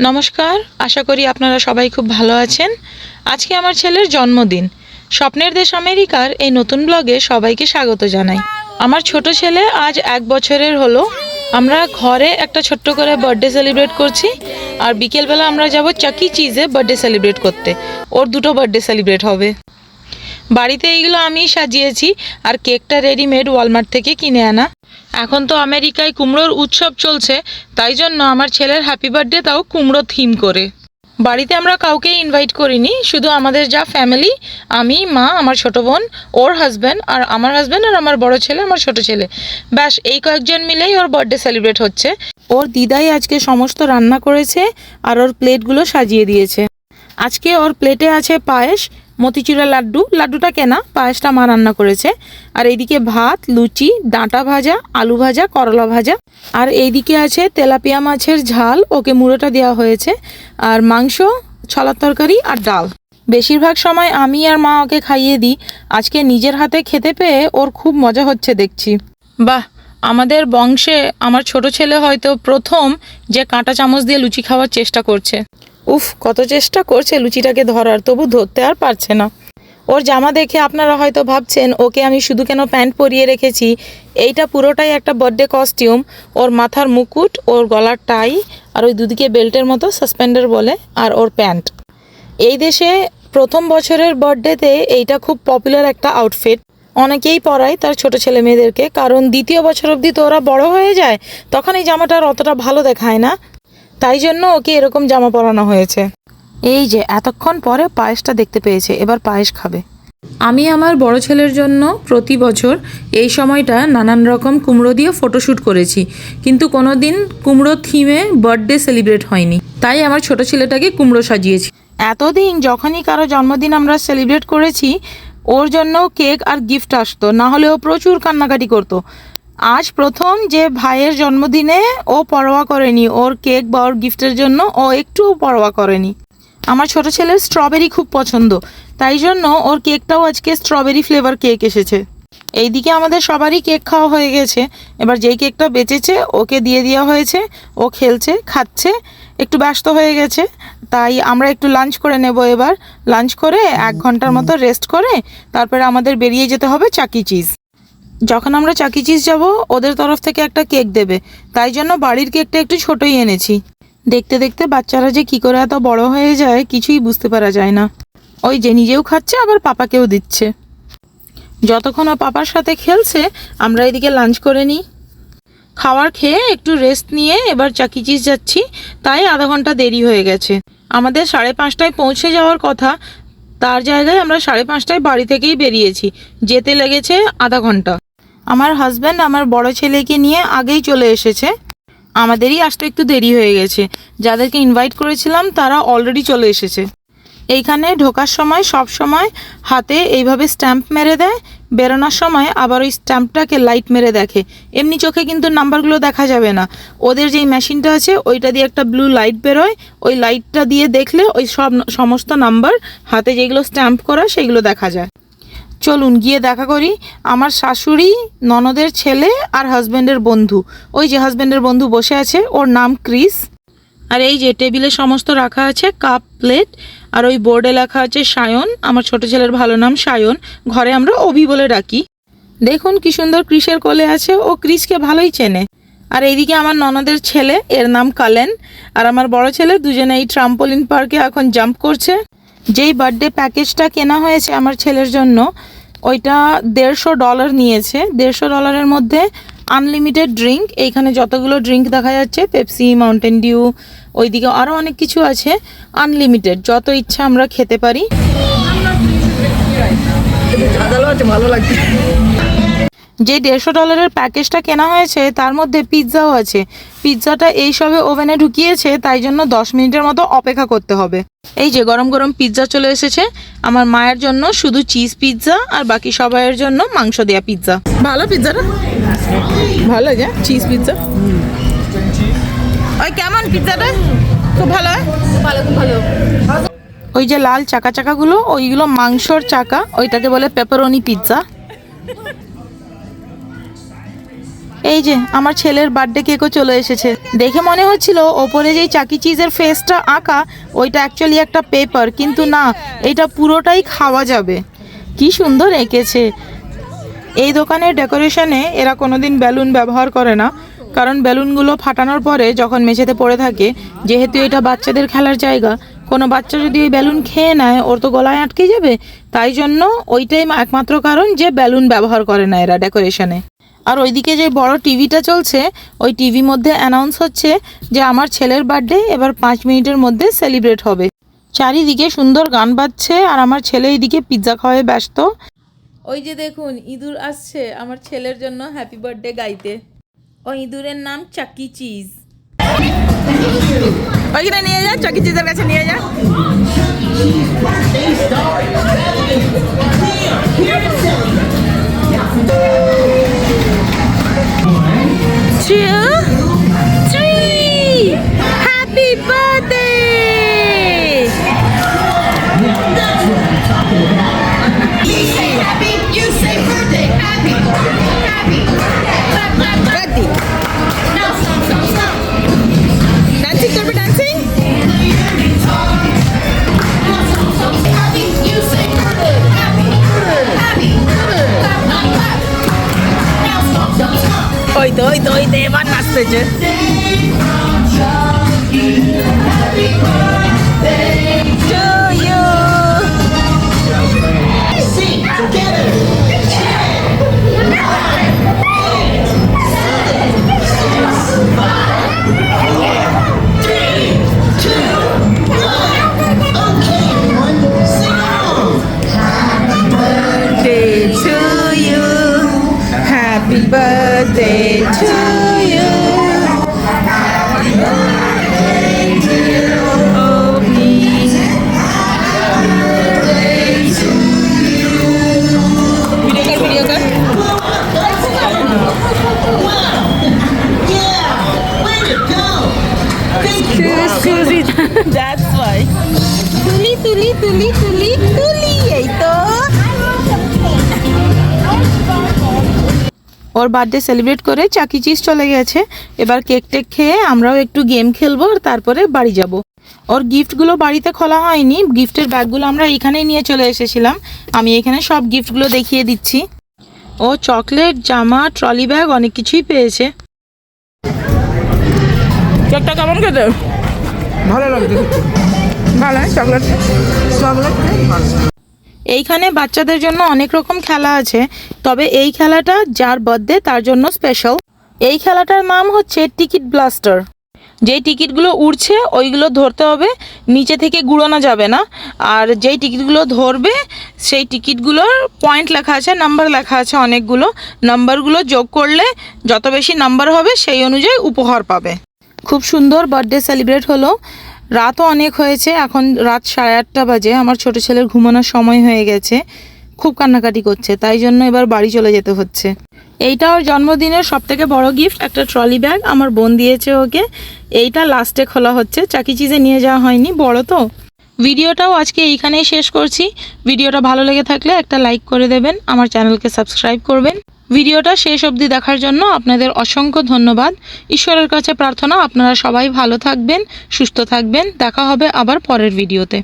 নমস্কার, আশা করি আপনারা সবাই খুব ভালো আছেন। আজকে আমার ছেলের জন্মদিন। স্বপ্নের দেশ আমেরিকার এই নতুন ব্লগে সবাইকে স্বাগত জানাই। আমার ছোট ছেলে আজ এক বছরের হলো। আমরা ঘরে একটা ছোট্ট করে বার্থডে সেলিব্রেট করছি। আর বিকেলবেলা আমরা যাব চাকি চিজে বার্থডে সেলিব্রেট করতে। ওর দুটো বার্থডে সেলিব্রেট হবে। বাড়িতে এইগুলো আমি সাজিয়েছি। আর কেকটা রেডিমেড ওয়ালমার্ট থেকে কিনে আনা। এখন তো আমেরিকায় কুমড়োর উৎসব চলছে, তাই জন্য আমার ছেলের হ্যাপি বার্থডে তাও কুমড়ো থিম করে। বাড়িতে আমরা কাউকে ইনভাইট করিনি, শুধু আমাদের যা ফ্যামিলি আমি, মা, আমার ছোট বোন, ওর হাজব্যান্ড আর আমার হাজব্যান্ড আর আমার বড় ছেলে, আমার ছোট ছেলে। ব্যাস, এই কয়েকজন মিলেই ওর বার্থডে সেলিব্রেট হচ্ছে। ওর দিদাই আজকে সমস্ত রান্না করেছে আর ওর প্লেটগুলো সাজিয়ে দিয়েছে। আজকে ওর প্লেটে আছে পায়েস মতিচুরা লাড্ডু। লাড্ডুটা কেনা, পায়েসটা মা রান্না করেছে। আর এইদিকে ভাত, লুচি, ডাঁটা ভাজা, আলু ভাজা, করলা ভাজা। আর এইদিকে আছে তেলাপিয়া মাছের ঝাল, ওকে মুড়োটা দেওয়া হয়েছে। আর মাংস, ছলার তরকারি আর ডাল। বেশিরভাগ সময় আমি আর মা ওকে খাইয়ে দিই। আজকে নিজের হাতে খেতে পেয়ে ওর খুব মজা হচ্ছে দেখছি। বাহ! আমাদের বংশে আমার ছোট ছেলে হয়তো প্রথম যে কাঁটা চামচ দিয়ে লুচি খাওয়ার চেষ্টা করছে। উফ, কত চেষ্টা করছে লুচিটাকে ধরার, তবু ধরতে আর পারছে না। ওর জামা দেখে আপনারা হয়তো ভাবছেন, ওকে আমি শুধু কেন প্যান্ট পরিয়ে রেখেছি? এইটা পুরোটাই একটা বার্থডে কস্টিউম ওর মাথার মুকুট, ওর গলার টাই, আর ওই দুদিকে বেল্টের মতো সাসপেন্ডার বলে, আর ওর প্যান্ট। এই দেশে প্রথম বছরের বার্থডেতে এইটা খুব পপুলার একটা আউটফিট অনেকেই পরায় তার ছোট ছেলে মেয়েদেরকে। কারণ দ্বিতীয় বছর অবধি তো ওরা বড় হয়ে যায়, তখন এই জামাটা আর অতটা ভালো দেখায় না। তাই জন্য ওকে এরকম জামা পরানো হয়েছে। এই যে, এতক্ষণ পরে পায়েসটা দেখতে পেয়েছে, এবার পায়েস খাবে। আমি আমার বড় ছেলের জন্য প্রতি বছর এই সময়টা নানান রকম কুমড়ো দিয়ে ফটোশ্যুট করেছি। কিন্তু কোনো দিন কুমড়ো থিমে বার্থডে সেলিব্রেট হয়নি। তাই আমার ছোট ছেলেটাকে কুমড়ো সাজিয়েছি। এতদিন যখনই কারও জন্মদিন আমরা সেলিব্রেট করেছি ওর জন্য কেক আর গিফট আসতো, না হলে ও প্রচুর কান্নাকাটি করতো। আজ প্রথম যে ভাইয়ের জন্মদিনে ও পরোয়া করেনি, ওর কেক বা ওর গিফটের জন্য ও একটুও পরোয়া করেনি। আমার ছোট ছেলের স্ট্রবেরি খুব পছন্দ, তাই জন্য ওর কেকটাও আজকে স্ট্রবেরি ফ্লেভার কেক এসেছে। এইদিকে আমাদের সবারই কেক খাওয়া হয়ে গেছে, এবার যেই কেকটা বেঁচেছে ওকে দিয়ে দেওয়া হয়েছে, ও খেলছে, খাচ্ছে। একটু ব্যস্ত হয়ে গেছে তাই আমরা একটু লাঞ্চ করে নেব এবার। লাঞ্চ করে এক ঘণ্টার মতো রেস্ট করে তারপরে আমাদের বেরিয়ে যেতে হবে চাকি চিজ যখন আমরা চাকি চিজ যাব ওদের তরফ থেকে একটা কেক দেবে। তাই জন্য বাড়ির কেকটা একটু ছোটই এনেছি। দেখতে দেখতে বাচ্চারা যে কি করে এত বড় হয়ে যায় কিছুই বুঝতে পারা যায় না। ওই যে নিজেও খাচ্ছে আবার পাপাকেও দিচ্ছে। যতক্ষণ ও পাপার সাথে খেলছে আমরা এদিকে লাঞ্চ করে নিই। খাবার খেয়ে একটু রেস্ট নিয়ে এবার চাকি চিজ যাচ্ছি। তাই আধা ঘণ্টা দেরি হয়ে গেছে। আমাদের সাড়ে পাঁচটায় পৌঁছে যাওয়ার কথা। তার জায়গায় আমরা সাড়ে পাঁচটায় বাড়ি থেকেই বেরিয়েছি। যেতে লেগেছে আধা ঘণ্টা। আমার হাজব্যান্ড আমার বড় ছেলেকে নিয়ে আগেই চলে এসেছে। আমাদেরই আসতে একটু দেরি হয়ে গেছে। যাদেরকে ইনভাইট করেছিলাম, তারা অলরেডি চলে এসেছে। এইখানে ঢোকার সময় সব সময় হাতে এইভাবে স্ট্যাম্প মেরে দেয়। বেরোনোর সময় আবার ওই স্ট্যাম্পটাকে লাইট মেরে দেখে। এমনি চোখে কিন্তু নাম্বারগুলো দেখা যাবে না। ওদের যেই মেশিনটা আছে, ওইটা দিয়ে একটা ব্লু লাইট বেরোয়। ওই লাইটটা দিয়ে দেখলে ওই সব সমস্ত নাম্বার হাতে যেগুলো স্ট্যাম্প করা সেগুলো দেখা যায়। চলুন গিয়ে দেখা করি। আমার শাশুড়ি, ননদের ছেলে আর হাজব্যান্ডের বন্ধু। ওই যে হাজব্যান্ডের বন্ধু বসে আছে, ওর নাম ক্রিস। আর এই যে টেবিলে সমস্ত রাখা আছে কাপ প্লেট আর ওই বোর্ডে লেখা আছে সায়ন, আমার ছোট ছেলের ভালো নাম সায়ন, ঘরে আমরা অভি বলে ডাকি। দেখুন কি সুন্দর ক্রিসের কোলে আছে, ও ক্রিসকে ভালোই চেনে। আর এইদিকে আমার ননদের ছেলে, এর নাম কালেন, আর আমার বড় ছেলে দুজনে এই ট্রাম্পোলিন পার্কে এখন জাম্প করছে। যেই বার্থডে প্যাকেজটা কেনা হয়েছে আমার ছেলের জন্য, ওইটা দেড়শো ডলার নিয়েছে। দেড়শো ডলারের মধ্যে আনলিমিটেড ড্রিঙ্ক এইখানে যতগুলো ড্রিঙ্ক দেখা যাচ্ছে পেপসি মাউন্টেন ডিউ ওইদিকে আরও অনেক কিছু আছে আনলিমিটেড যত ইচ্ছা আমরা খেতে পারি। যে দেড়শো ডলারের প্যাকেজটা কেনা হয়েছে তার মধ্যে পিৎজাও আছে। পিৎজাটা এই সবে ওভেনে ঢুকিয়েছে তাই জন্য দশ মিনিটের মতো অপেক্ষা করতে হবে। এই যে গরম গরম পিৎজা চলে এসেছে আমার মায়ের জন্য শুধু চিজ পিৎজা আর বাকি সবাইয়ের জন্য মাংস দেয়া পিৎজা ভালো পিৎজাটা ভালো লাগে চিজ পিৎজা ওই কেমন পিৎজাটা? খুব ভালো ভালো খুব ভালো। ওই যে লাল চাকা চাকাগুলো ওইগুলো মাংসর চাকা ওইটাকে বলে পেপারনি পিৎজা এই যে আমার ছেলের বার্থডে কেকও চলে এসেছে। দেখে মনে হচ্ছিল ওপরে যেই চাকি চিজের ফেসটা আঁকা ওইটা অ্যাকচুয়ালি একটা পেপার কিন্তু না এটা পুরোটাই খাওয়া যাবে। কি সুন্দর এঁকেছে। এই দোকানের ডেকোরেশনে এরা কোনোদিন বেলুন ব্যবহার করে না। কারণ বেলুনগুলো ফাটানোর পরে যখন মেঝেতে পড়ে থাকে, যেহেতু এটা বাচ্চাদের খেলার জায়গা, কোনো বাচ্চা যদি ওই বেলুন খেয়ে নেয়, ওর তো গলায় আটকে যাবে। তাই জন্য ওইটাই একমাত্র কারণ যে বেলুন ব্যবহার করে না এরা ডেকোরেশনে। আর ওইদিকে যে বড় টিভিটা চলছে, ওই টিভি মধ্যে অ্যানাউন্স হচ্ছে যে আমার ছেলের বার্থডে এবার পাঁচ মিনিটের মধ্যে সেলিব্রেট হবে। চারিদিকে সুন্দর গান বাজছে আর আমার ছেলে এইদিকে পিৎজা খাওয়ায় ব্যস্ত। ওই যে দেখুন, ইঁদুর আসছে, আমার ছেলের জন্য হ্যাপি বার্থডে গাইতে। ও ইঁদুরের নাম চাকি চিজ ওইখানে নিয়ে যা চাকি চিজের কাছে নিয়ে যা. Happy birthday! say happy, you say birthday, happy, happy. Clap, you. Happy birthday to ওর বার্থডে সেলিব্রেট করে চাকি চিজ চলে গেছে। এবার কেক টেক খেয়ে আমরাও একটু গেম খেলব আর তারপরে বাড়ি যাব। ওর গিফটগুলো বাড়িতে খোলা হয়নি গিফটের ব্যাগগুলো আমরা এখানেই নিয়ে চলে এসেছিলাম। আমি এখানে সব গিফটগুলো দেখিয়ে দিচ্ছি। ও চকলেট জামা ট্রলি ব্যাগ অনেক কিছুই পেয়েছে। কেকটা কেমন খেতে? ভালো লাগছে। ভালো চকলেট চকলেট এইখানে বাচ্চাদের জন্য অনেক রকম খেলা আছে, তবে এই খেলাটা যার বার্থডে তার জন্য স্পেশাল এই খেলাটার নাম হচ্ছে টিকিট ব্লাস্টার। যেই টিকিটগুলো উড়ছে, ওইগুলো ধরতে হবে, নিচে থেকে গুড়ানো যাবে না। আর যেই টিকিটগুলো ধরবে, সেই টিকিটগুলোর পয়েন্ট লেখা আছে নাম্বার লেখা আছে অনেকগুলো। নাম্বারগুলো যোগ করলে যত বেশি নাম্বার হবে, সেই অনুযায়ী উপহার পাবে। খুব সুন্দর বার্থডে সেলিব্রেট হলো। রাতও অনেক হয়েছে, এখন রাত সাড়ে আটটা বাজে, আমার ছোট ছেলের ঘুমানোর সময় হয়ে গেছে, খুব কান্নাকাটি করছে, তাই জন্য এবার বাড়ি চলে যেতে হচ্ছে। এইটা ওর জন্মদিনের সব থেকে বড় গিফট একটা ট্রলি ব্যাগ আমার বোন দিয়েছে ওকে, এইটা লাস্টে খোলা হচ্ছে, চাকি চিজে নিয়ে যাওয়া হয়নি, বড় তো। ভিডিওটাও আজকে এইখানেই শেষ করছি। ভিডিওটা ভালো লেগে থাকলে একটা লাইক করে দেবেন, আমার চ্যানেলকে সাবস্ক্রাইব করবেন। ভিডিওটা শেষ অবধি দেখার জন্য আপনাদের অসংখ্য ধন্যবাদ। ঈশ্বরের কাছে প্রার্থনা, আপনারা সবাই ভালো থাকবেন, সুস্থ থাকবেন। দেখা হবে আবার পরের ভিডিওতে।